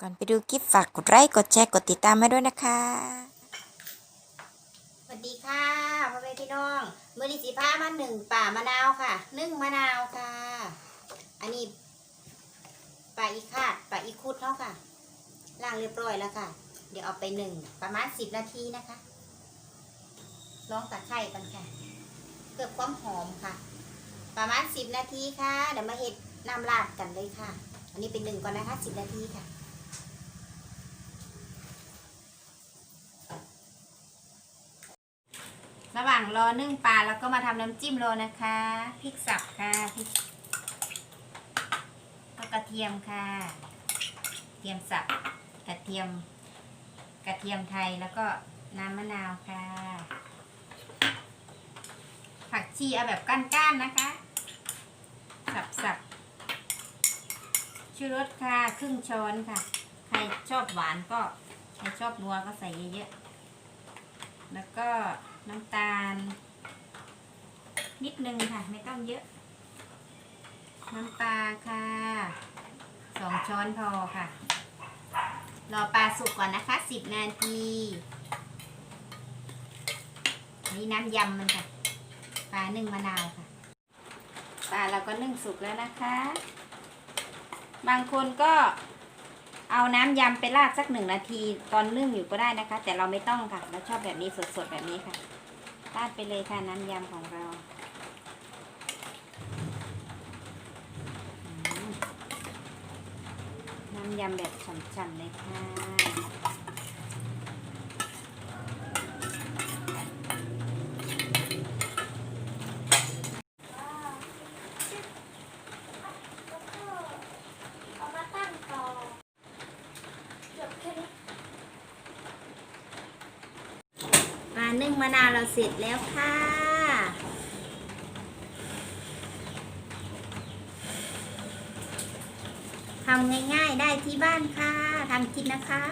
ก่อนไปดูคลิปฝากกดไลค์กดแชร์กดติดตามให้ด้วยนะคะ สวัสดีค่ะพ่อแม่พี่น้องมือดีสีผ้ามาหนึ่งป่ามะนาวค่ะนึ่งมะนาวค่ะ อันนี้ป่าอีคาดป่าอีคุดเนาะค่ะล้างเรียบร้อยแล้วค่ะ เดี๋ยวเอาไปหนึ่งประมาณสิบนาทีนะคะลองตะไคร่กันค่ะเพื่อความหอมค่ะ ประมาณสิบนาทีค่ะ เดี๋ยวมาเห็ดน้ำราดกันเลยค่ะ อันนี้เป็นหนึ่งก่อนนะคะสิบนาทีค่ะ ระหว่างรอนึ่งปลาแล้วก็มาทำน้ำจิ้มโรนะคะพริกสับค่ะพริกก็กระเทียมค่ะเทียมสับกระเทียม กระเทียมไทยแล้วก็น้ำมะนาวค่ะ ผักชีเอาแบบก้านๆนะคะ สับสับชูรสค่ะครึ่งช้อนค่ะ ใครชอบหวานก็ ใครชอบนัวก็ใส่เยอะๆแล้วก็ น้ำตาล นิดนึงค่ะ ไม่ต้องเยอะ น้ำปลาค่ะสองช้อนพอค่ะ รอปลาสุกก่อนนะคะสิบนาทีนนี่น้ำยำมันค่ะปลานึ่งมะนาวค่ะปลาเราก็นึ่งสุกแล้วนะคะ บางคนก็ เอาน้ำยำไปราดสักหนึ่งนาที ตอนนึ่งอยู่ก็ได้นะคะ แต่เราไม่ต้องค่ะ เราชอบแบบนี้สดๆแบบนี้ค่ะ ราดไปเลยค่ะน้ำยำของเราน้ำยำแบบฉ่ำๆเลยค่ะ เอามาตั้งต่อจบแค่นี้ ปลา นึ่งมะนาวเราเสร็จแล้วค่ะ ทำง่ายๆได้ที่บ้านค่ะ ทำกินนะคะ